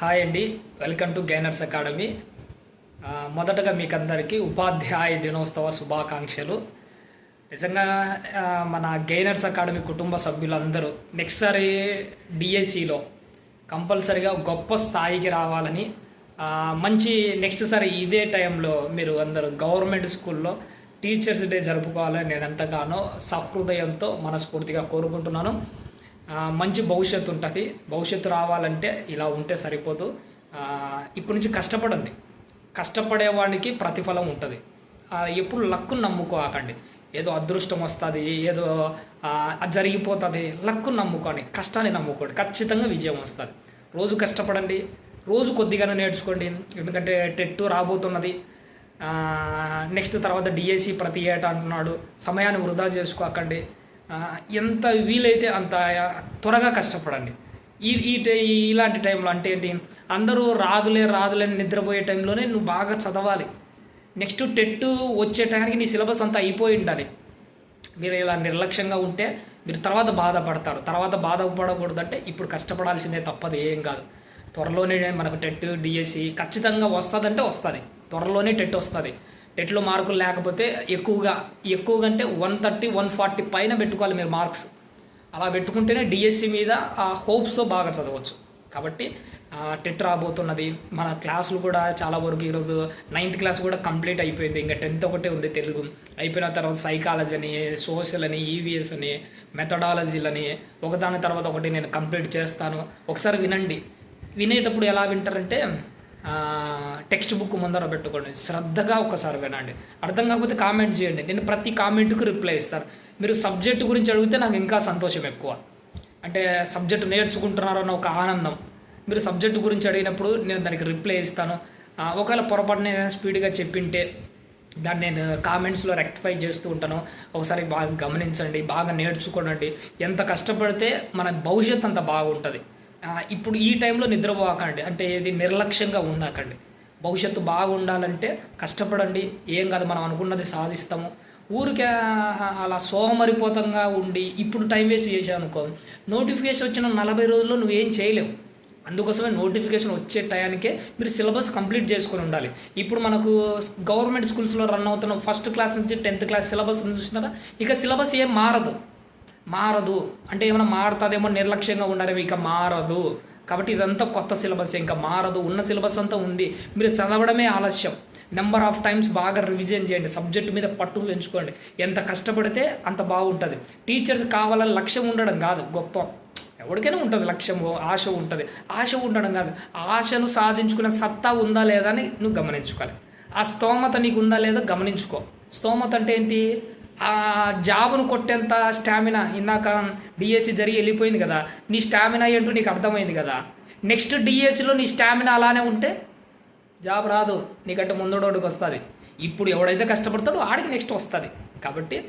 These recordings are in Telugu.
హాయ్ అండి. Welcome to gainers academy. మొదటగా మీకు అందరికీ ఉపాధ్యాయ దినోత్సవ శుభాకాంక్షలు. నిజంగా మన గైనర్స్ అకాడమీ కుటుంబ సభ్యులందరూ నెక్స్ట్ సారి డిఎస్సిలో కంపల్సరిగా గొప్ప స్థాయికి రావాలని మంచి నెక్స్ట్ సారి ఇదే టైంలో మీరు అందరూ గవర్నమెంట్ స్కూల్లో టీచర్స్ డే జరుపుకోవాలని నేను ఎంతగానో సహృదయంతో మనస్ఫూర్తిగా కోరుకుంటున్నాను. మంచి భవిష్యత్తు ఉంటుంది. భవిష్యత్తు రావాలంటే ఇలా ఉంటే సరిపోదు. ఇప్పటి నుంచి కష్టపడండి. కష్టపడేవాడికి ప్రతిఫలం ఉంటుంది. ఎప్పుడు లక్కును నమ్ముకోకండి. ఏదో అదృష్టం వస్తుంది ఏదో జరిగిపోతుంది. లక్కును నమ్ముకోండి. కష్టాన్ని నమ్ముకోండి. ఖచ్చితంగా విజయం వస్తుంది. రోజు కష్టపడండి. రోజు కొద్దిగానే నేర్చుకోండి. ఎందుకంటే టెట్ రాబోతున్నది. నెక్స్ట్ తర్వాత డిఎస్సి ప్రతి ఏటా అంటున్నాడు. సమయాన్ని వృధా చేసుకోకండి. ఎంత వీలైతే అంత త్వరగా కష్టపడండి. ఈ ఈ టై- ఇలాంటి టైంలో అంటే ఏంటి? అందరూ రాదులే రాదులే నిద్రపోయే టైంలోనే నువ్వు బాగా చదవాలి. నెక్స్ట్ టెట్ వచ్చే టైంకి నీ సిలబస్ అంతా అయిపోయి ఉండాలి. మీరు ఇలా నిర్లక్ష్యంగా ఉంటే మీరు తర్వాత బాధపడతారు. తర్వాత బాధపడకూడదంటే ఇప్పుడు కష్టపడాల్సిందే తప్పదు ఏం కాదు. త్వరలోనే మనకు టెట్ డిఎస్సి ఖచ్చితంగా వస్తుందంటే వస్తుంది. త్వరలోనే టెట్ వస్తుంది. టెట్లో మార్కులు లేకపోతే ఎక్కువగా ఎక్కువగా అంటే వన్ థర్టీ వన్ ఫార్టీ పైన పెట్టుకోవాలి మీరు మార్క్స్. అలా పెట్టుకుంటేనే డిఎస్సి మీద ఆ హోప్స్తో బాగా చదవచ్చు. కాబట్టి టెట్ రాబోతున్నది. మన క్లాసులు కూడా చాలా వరకు ఈరోజు నైన్త్ క్లాస్ కూడా కంప్లీట్ అయిపోయింది. ఇంకా టెన్త్ ఒకటే ఉంది తెలుగు. అయిపోయిన తర్వాత సైకాలజీ అని సోషల్ అని ఈవీఎస్ అని మెథడాలజీలని ఒకదాని తర్వాత ఒకటి నేను కంప్లీట్ చేస్తాను. ఒకసారి వినండి. వినేటప్పుడు ఎలా వింటారంటే టెక్స్ట్ బుక్ ముందర పెట్టుకోండి. శ్రద్ధగా ఒకసారి వినండి. అర్థం కాకపోతే కామెంట్ చేయండి. నేను ప్రతి కామెంట్కు రిప్లై ఇస్తాను. మీరు సబ్జెక్ట్ గురించి అడిగితే నాకు ఇంకా సంతోషం ఎక్కువ. అంటే సబ్జెక్ట్ నేర్చుకుంటున్నారన్న ఒక ఆనందం. మీరు సబ్జెక్ట్ గురించి అడిగినప్పుడు నేను దానికి రిప్లై ఇస్తాను. ఒకవేళ పొరపాటు నేను స్పీడ్గా చెప్పింటే దాన్ని నేను కామెంట్స్లో రెక్టిఫై చేస్తూ ఉంటాను. ఒకసారి బాగా గమనించండి. బాగా నేర్చుకోనండి ఎంత కష్టపడితే మన భవిష్యత్ అంత బాగుంటుంది. ఇప్పుడు ఈ టైంలో నిద్రపోకండి. అంటే ఇది నిర్లక్ష్యంగా ఉండకండి. భవిష్యత్తు బాగుండాలంటే కష్టపడండి. ఏం కాదు మనం అనుకున్నది సాధిస్తాము. ఊరికే అలా సోమరిపోతంగా ఉండి ఇప్పుడు టైం వేస్ట్ చేసావు అనుకో నోటిఫికేషన్ వచ్చిన నలభై రోజుల్లో నువ్వేం చేయలేవు. అందుకోసమే నోటిఫికేషన్ వచ్చే టయానికే మీరు సిలబస్ కంప్లీట్ చేసుకొని ఉండాలి. ఇప్పుడు మనకు గవర్నమెంట్ స్కూల్స్లో రన్ అవుతున్న ఫస్ట్ క్లాస్ నుంచి టెన్త్ క్లాస్ సిలబస్ చూసినారా? ఇక సిలబస్ ఏం మారదు. మారదు. అంటే ఏమైనా మారుతుందేమో నిర్లక్ష్యంగా ఉండాలి ఇక మారదు. కాబట్టి ఇదంతా కొత్త సిలబస్. ఇంకా మారదు. ఉన్న సిలబస్ అంతా ఉంది. మీరు చదవడమే ఆలస్యం. నెంబర్ ఆఫ్ టైమ్స్ బాగా రివిజన్ చేయండి. సబ్జెక్ట్ మీద పట్టు పెంచుకోండి. ఎంత కష్టపడితే అంత బాగుంటుంది. టీచర్స్ కావాలని లక్ష్యం ఉండడం కాదు. గొప్ప. ఎవరికైనా ఉంటుంది లక్ష్యం ఆశ ఉంటుంది. ఆశ ఉండడం కాదు. ఆశను సాధించుకునే సత్తా ఉందా లేదా అని నువ్వు గమనించుకోవాలి. ఆ స్తోమత నీకు ఉందా లేదా గమనించుకో. స్తోమత అంటే ఏంటి? ఆ జాబును కొట్టేంత స్టామినా ఇందాక డిఎస్సి జరిగి వెళ్ళిపోయింది కదా నీ స్టామినా ఏంటో నీకు అర్థమైంది కదా. నెక్స్ట్ డిఎస్సిలో నీ స్టామినా అలానే ఉంటే జాబ్ రాదు నీకంటే ముందోడికి వస్తుంది. ఇప్పుడు ఎవడైతే కష్టపడతాడో ఆడికి నెక్స్ట్ వస్తుంది. కాబట్టి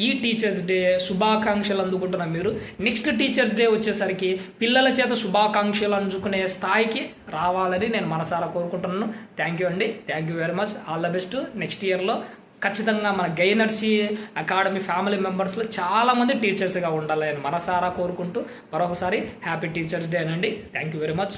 ఈ టీచర్స్ డే శుభాకాంక్షలు అందుకుంటున్న మీరు. నెక్స్ట్ టీచర్స్ డే వచ్చేసరికి పిల్లల చేత శుభాకాంక్షలు అందుకునే స్థాయికి రావాలని నేను మనసారా కోరుకుంటున్నాను. థ్యాంక్ యూ అండి. Thank you very much all the best next ఇయర్లో ఖచ్చితంగా మన గైనర్సీ అకాడమీ ఫ్యామిలీ మెంబర్స్లో చాలామంది టీచర్స్గా ఉండాలని మనసారా కోరుకుంటూ మరొకసారి హ్యాపీ టీచర్స్ డే అనండి. Thank you very much